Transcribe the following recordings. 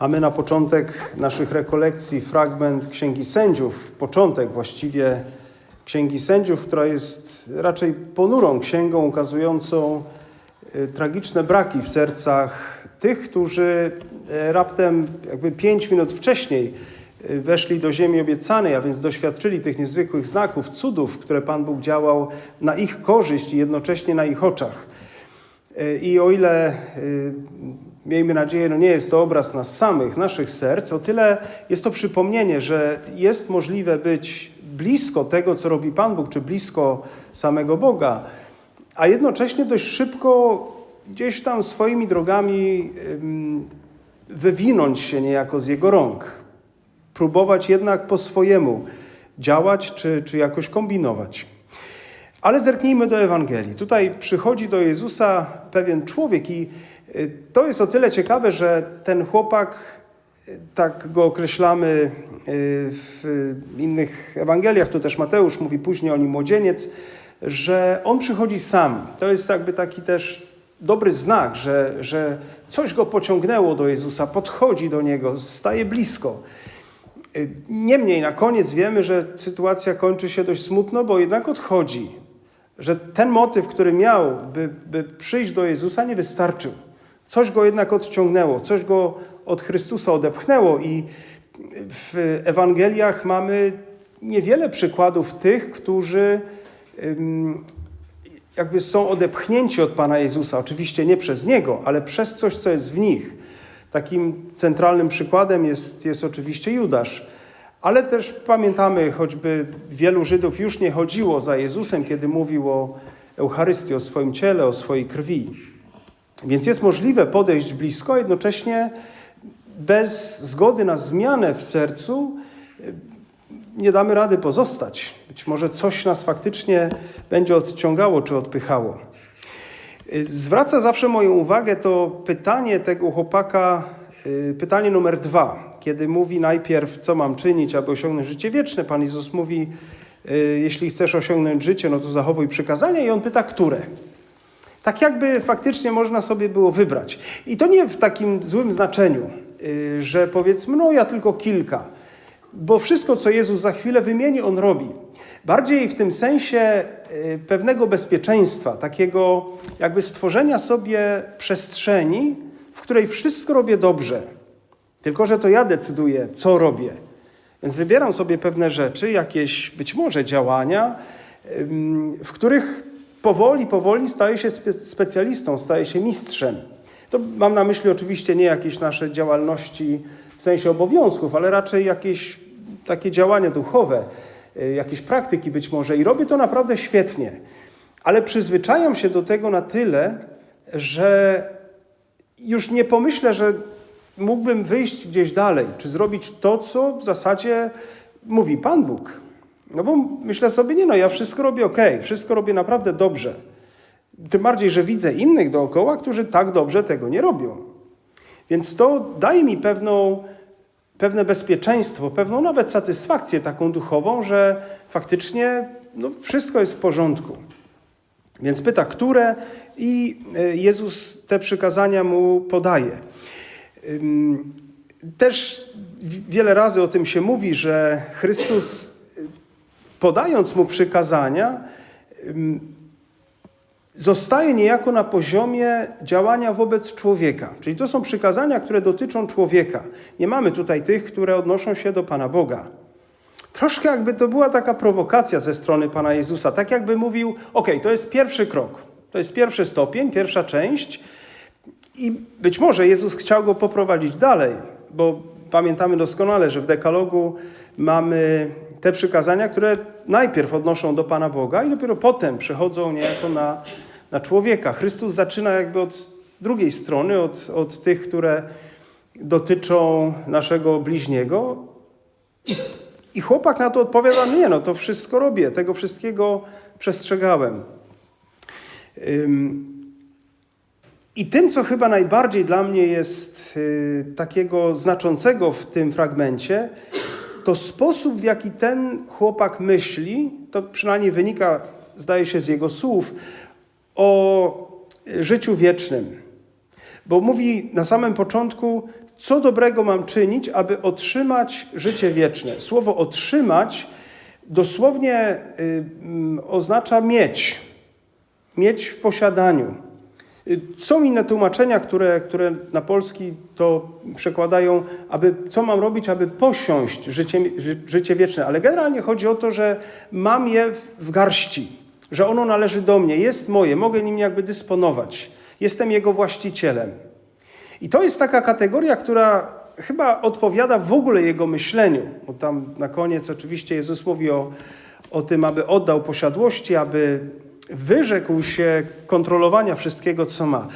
Mamy na początek naszych rekolekcji fragment Księgi Sędziów, początek właściwie Księgi Sędziów, która jest raczej ponurą księgą ukazującą y, tragiczne braki w sercach tych, którzy y, raptem jakby pięć minut wcześniej y, weszli do ziemi obiecanej, a więc doświadczyli tych niezwykłych znaków, cudów, które Pan Bóg działał na ich korzyść i jednocześnie na ich oczach. I o ile, y, miejmy nadzieję, no nie jest to obraz nas samych, naszych serc, o tyle jest to przypomnienie, że jest możliwe być blisko tego, co robi Pan Bóg, czy blisko samego Boga, a jednocześnie dość szybko gdzieś tam swoimi drogami wywinąć się niejako z Jego rąk. Próbować jednak po swojemu działać, czy, czy jakoś kombinować. Ale zerknijmy do Ewangelii. Tutaj przychodzi do Jezusa pewien człowiek, i to jest o tyle ciekawe, że ten chłopak, y, tak go określamy y, w innych Ewangeliach, tu też Mateusz mówi później o nim młodzieniec, że on przychodzi sam. To jest jakby taki też dobry znak, że, że coś go pociągnęło do Jezusa, podchodzi do niego, staje blisko. Niemniej na koniec wiemy, że sytuacja kończy się dość smutno, bo jednak odchodzi. Że ten motyw, który miał, by, by przyjść do Jezusa, nie wystarczył. Coś go jednak odciągnęło, coś go od Chrystusa odepchnęło, i w Ewangeliach mamy niewiele przykładów tych, którzy jakby są odepchnięci od Pana Jezusa. Oczywiście nie przez Niego, ale przez coś, co jest w nich. Takim centralnym przykładem jest, jest oczywiście Judasz. Ale też pamiętamy, choćby wielu Żydów już nie chodziło za Jezusem, kiedy mówił o Eucharystii, o swoim ciele, o swojej krwi. Więc jest możliwe podejść blisko, jednocześnie bez zgody na zmianę w sercu nie damy rady pozostać. Być może coś nas faktycznie będzie odciągało czy odpychało. Zwraca zawsze moją uwagę to pytanie tego chłopaka, pytanie numer dwa, kiedy mówi najpierw, co mam czynić, aby osiągnąć życie wieczne. Pan Jezus mówi, jeśli chcesz osiągnąć życie, no to zachowuj przykazania, i on pyta, które. Tak jakby faktycznie można sobie było wybrać. I to nie w takim złym znaczeniu, że powiedzmy, no ja tylko kilka, bo wszystko, co Jezus za chwilę wymieni, on robi. Bardziej w tym sensie pewnego bezpieczeństwa, takiego jakby stworzenia sobie przestrzeni, w której wszystko robię dobrze. Tylko, że to ja decyduję, co robię. Więc wybieram sobie pewne rzeczy, jakieś być może działania, w których powoli, powoli staję się spe specjalistą, staję się mistrzem. To mam na myśli oczywiście nie jakieś nasze działalności w sensie obowiązków, ale raczej jakieś takie działania duchowe, jakieś praktyki być może i robię to naprawdę świetnie. Ale przyzwyczajam się do tego na tyle, że już nie pomyślę, że mógłbym wyjść gdzieś dalej, czy zrobić to, co w zasadzie mówi Pan Bóg. No bo myślę sobie, nie no, ja wszystko robię ok, wszystko robię naprawdę dobrze. Tym bardziej, że widzę innych dookoła, którzy tak dobrze tego nie robią. Więc to daje mi pewną, pewne bezpieczeństwo, pewną nawet satysfakcję taką duchową, że faktycznie no, wszystko jest w porządku. Więc pyta, które i Jezus te przykazania mu podaje. Też wiele razy o tym się mówi, że Chrystus, podając mu przykazania, zostaje niejako na poziomie działania wobec człowieka. Czyli to są przykazania, które dotyczą człowieka. Nie mamy tutaj tych, które odnoszą się do Pana Boga. Troszkę jakby to była taka prowokacja ze strony Pana Jezusa. Tak jakby mówił, ok, to jest pierwszy krok, to jest pierwszy stopień, pierwsza część, i być może Jezus chciał go poprowadzić dalej, bo pamiętamy doskonale, że w dekalogu mamy te przykazania, które najpierw odnoszą do Pana Boga i dopiero potem przechodzą niejako na, na człowieka. Chrystus zaczyna jakby od drugiej strony, od, od tych, które dotyczą naszego bliźniego. I, I chłopak na to odpowiada, nie no, to wszystko robię, tego wszystkiego przestrzegałem. Ym, i tym, co chyba najbardziej dla mnie jest y, takiego znaczącego w tym fragmencie, to sposób, w jaki ten chłopak myśli, to przynajmniej wynika, zdaje się, z jego słów, o życiu wiecznym. Bo mówi na samym początku, co dobrego mam czynić, aby otrzymać życie wieczne. Słowo otrzymać dosłownie y, mm, oznacza mieć, mieć w posiadaniu. Są inne tłumaczenia, które, które na polski to przekładają, aby, co mam robić, aby posiąść życie, ży- życie wieczne. Ale generalnie chodzi o to, że mam je w garści, że ono należy do mnie, jest moje, mogę nim jakby dysponować. Jestem jego właścicielem. I to jest taka kategoria, która chyba odpowiada w ogóle jego myśleniu. Bo tam na koniec oczywiście Jezus mówi o, o tym, aby oddał posiadłości, aby wyrzekł się kontrolowania wszystkiego, co ma.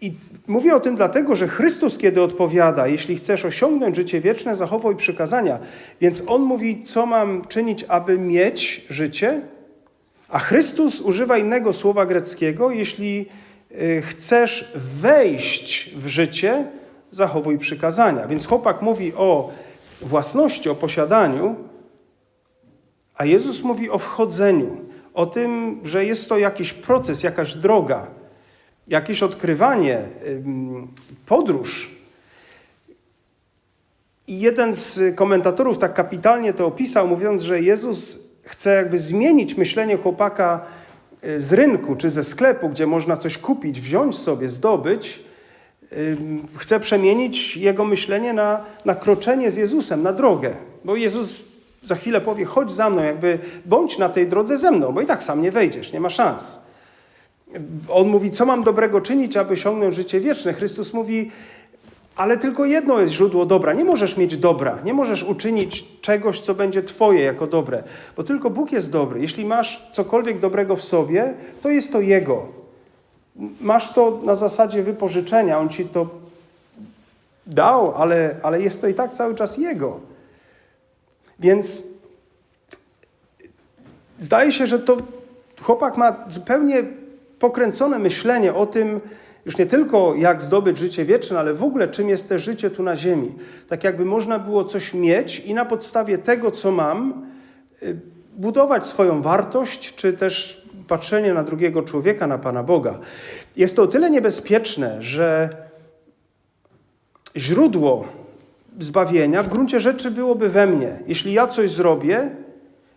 I mówię o tym dlatego, że Chrystus, kiedy odpowiada, jeśli chcesz osiągnąć życie wieczne, zachowuj przykazania. Więc On mówi, co mam czynić, aby mieć życie, a Chrystus używa innego słowa greckiego, jeśli y, chcesz wejść w życie, zachowuj przykazania. Więc chłopak mówi o własności, o posiadaniu, a Jezus mówi o wchodzeniu, o tym, że jest to jakiś proces, jakaś droga, jakieś odkrywanie, podróż. I jeden z komentatorów tak kapitalnie to opisał, mówiąc, że Jezus chce jakby zmienić myślenie chłopaka y, z rynku czy ze sklepu, gdzie można coś kupić, wziąć sobie, zdobyć. Chce przemienić jego myślenie na, na kroczenie z Jezusem, na drogę. Bo Jezus za chwilę powie: chodź za mną, jakby bądź na tej drodze ze mną, bo i tak sam nie wejdziesz, nie ma szans. On mówi, co mam dobrego czynić, aby osiągnąć życie wieczne. Chrystus mówi, ale tylko jedno jest źródło dobra. Nie możesz mieć dobra, nie możesz uczynić czegoś, co będzie Twoje jako dobre, bo tylko Bóg jest dobry. Jeśli masz cokolwiek dobrego w sobie, to jest to Jego. Masz to na zasadzie wypożyczenia, On Ci to dał, ale, ale jest to i tak cały czas Jego. Więc zdaje się, że to chłopak ma zupełnie pokręcone myślenie o tym, już nie tylko jak zdobyć życie wieczne, ale w ogóle czym jest też życie tu na ziemi. Tak jakby można było coś mieć i na podstawie tego, co mam, y, budować swoją wartość, czy też patrzenie na drugiego człowieka, na Pana Boga. Jest to o tyle niebezpieczne, że źródło zbawienia w gruncie rzeczy byłoby we mnie. Jeśli ja coś zrobię,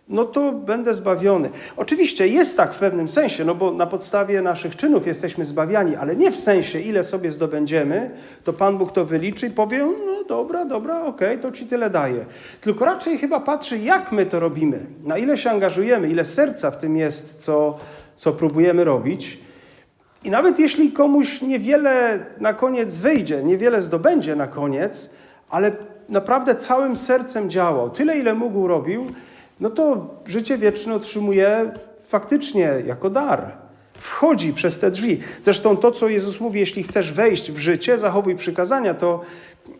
no to będę zbawiony. Oczywiście jest tak w pewnym sensie, no bo na podstawie naszych czynów jesteśmy zbawiani, ale nie w sensie, ile sobie zdobędziemy, to Pan Bóg to wyliczy i powie, no dobra, dobra, okej, to Ci tyle daję. Tylko raczej chyba patrzy, jak my to robimy, na ile się angażujemy, ile serca w tym jest, co, co próbujemy robić. I nawet jeśli komuś niewiele na koniec wyjdzie, niewiele zdobędzie na koniec, ale naprawdę całym sercem działał, tyle ile mógł robił, no to życie wieczne otrzymuje faktycznie jako dar. Wchodzi przez te drzwi. Zresztą to, co Jezus mówi, jeśli chcesz wejść w życie, zachowuj przykazania, to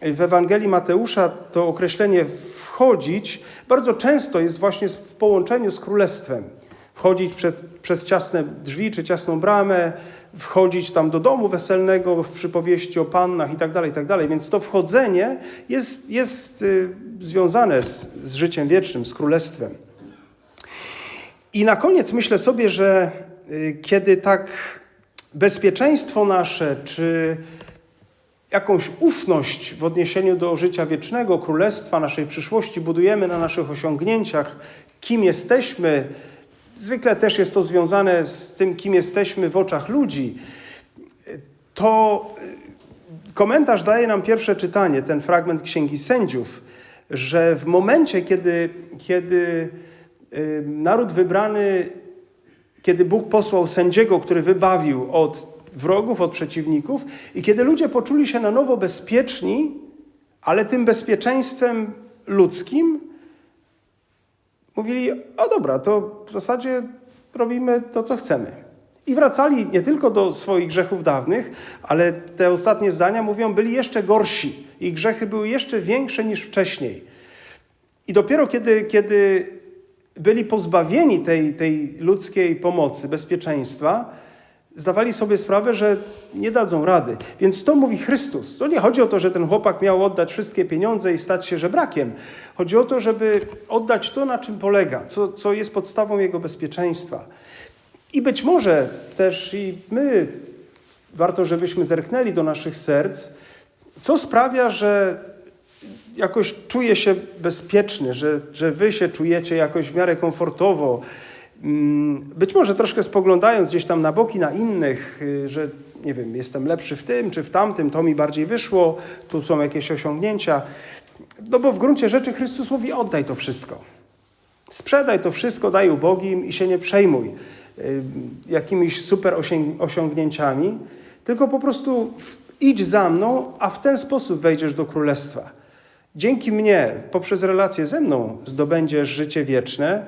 w Ewangelii Mateusza to określenie wchodzić bardzo często jest właśnie w połączeniu z królestwem. Wchodzić przed, przez ciasne drzwi czy ciasną bramę, wchodzić tam do domu weselnego w przypowieści o pannach i tak dalej, i tak dalej. Więc to wchodzenie jest, jest y, związane z, z życiem wiecznym, z królestwem. I na koniec myślę sobie, że y, kiedy tak bezpieczeństwo nasze, czy jakąś ufność w odniesieniu do życia wiecznego, królestwa, naszej przyszłości budujemy na naszych osiągnięciach, kim jesteśmy, zwykle też jest to związane z tym, kim jesteśmy w oczach ludzi, to y, komentarz daje nam pierwsze czytanie, ten fragment Księgi Sędziów, że w momencie, kiedy, kiedy y, naród wybrany, kiedy Bóg posłał sędziego, który wybawił od wrogów, od przeciwników, i kiedy ludzie poczuli się na nowo bezpieczni, ale tym bezpieczeństwem ludzkim, mówili: O dobra, to w zasadzie robimy to, co chcemy. I wracali nie tylko do swoich grzechów dawnych, ale te ostatnie zdania mówią, byli jeszcze gorsi. Ich grzechy były jeszcze większe niż wcześniej. I dopiero kiedy, kiedy byli pozbawieni tej, tej ludzkiej pomocy, bezpieczeństwa, zdawali sobie sprawę, że nie dadzą rady. Więc to mówi Chrystus. To nie chodzi o to, że ten chłopak miał oddać wszystkie pieniądze i stać się żebrakiem. Chodzi o to, żeby oddać to, na czym polega, co, co jest podstawą jego bezpieczeństwa. I być może też i my warto, żebyśmy zerknęli do naszych serc co sprawia, że jakoś czuję się bezpieczny, że, że wy się czujecie jakoś w miarę komfortowo. Mm, Być może troszkę spoglądając gdzieś tam na boki, na innych, y, że nie wiem, jestem lepszy w tym czy w tamtym, to mi bardziej wyszło, tu są jakieś osiągnięcia. No bo w gruncie rzeczy Chrystus mówi: oddaj to wszystko. Sprzedaj to wszystko, daj ubogim i się nie przejmuj y, jakimiś super osiąg- osiągnięciami, tylko po prostu idź za mną, a w ten sposób wejdziesz do królestwa. Dzięki mnie, poprzez relację ze mną, zdobędziesz życie wieczne,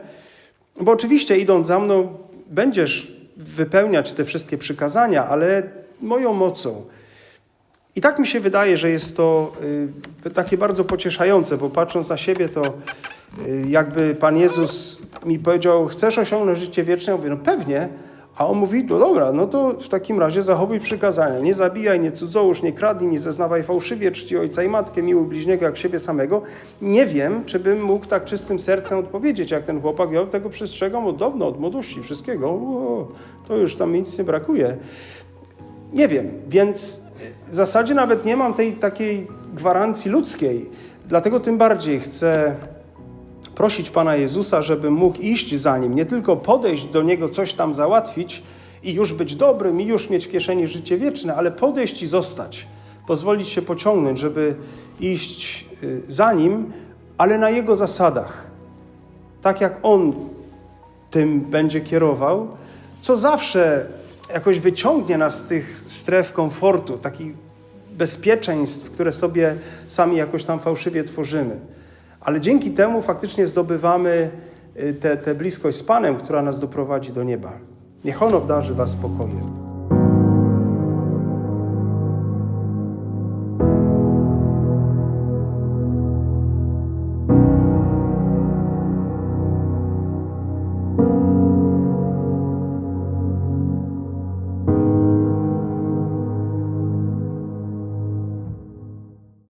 bo oczywiście idąc za mną, będziesz wypełniać te wszystkie przykazania, ale moją mocą. I tak mi się wydaje, że jest to y, takie bardzo pocieszające, bo patrząc na siebie, to y, jakby Pan Jezus mi powiedział: Chcesz osiągnąć życie wieczne? Ja mówię: No pewnie. A on mówi: No dobra, no to w takim razie zachowuj przykazania. Nie zabijaj, nie cudzołóż, nie kradnij, nie zeznawaj fałszywie, czci ojca i matkę, miłuj bliźniego jak siebie samego. Nie wiem, czy bym mógł tak czystym sercem odpowiedzieć, jak ten chłopak. Ja tego przestrzegam od dawna, od młodości, wszystkiego. O, to już tam nic nie brakuje. Nie wiem, więc w zasadzie nawet nie mam tej takiej gwarancji ludzkiej. Dlatego tym bardziej chcę prosić Pana Jezusa, żeby mógł iść za Nim, nie tylko podejść do Niego, coś tam załatwić i już być dobrym i już mieć w kieszeni życie wieczne, ale podejść i zostać. Pozwolić się pociągnąć, żeby iść y, za Nim, ale na Jego zasadach. Tak jak On tym będzie kierował, co zawsze jakoś wyciągnie nas z tych stref komfortu, takich bezpieczeństw, które sobie sami jakoś tam fałszywie tworzymy. Ale dzięki temu faktycznie zdobywamy y, tę bliskość z Panem, która nas doprowadzi do nieba. Niech On obdarzy Was spokojem.